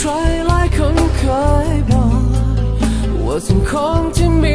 cry like a cry 我从空气。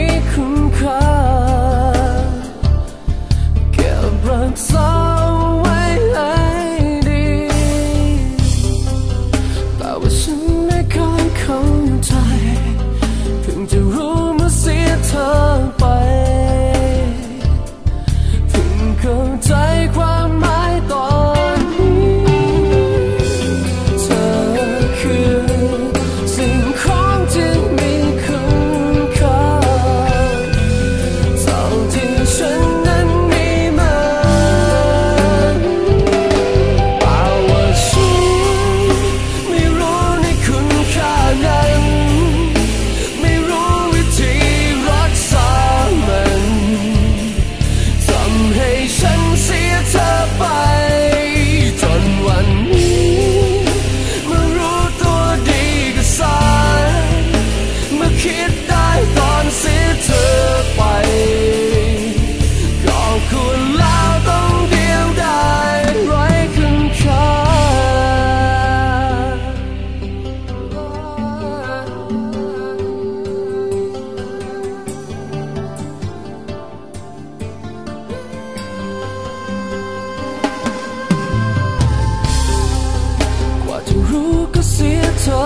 จะรู้ก็เสียเธอ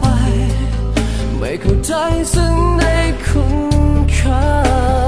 ไป ไม่เข้าใจซึ่งในคุณค่า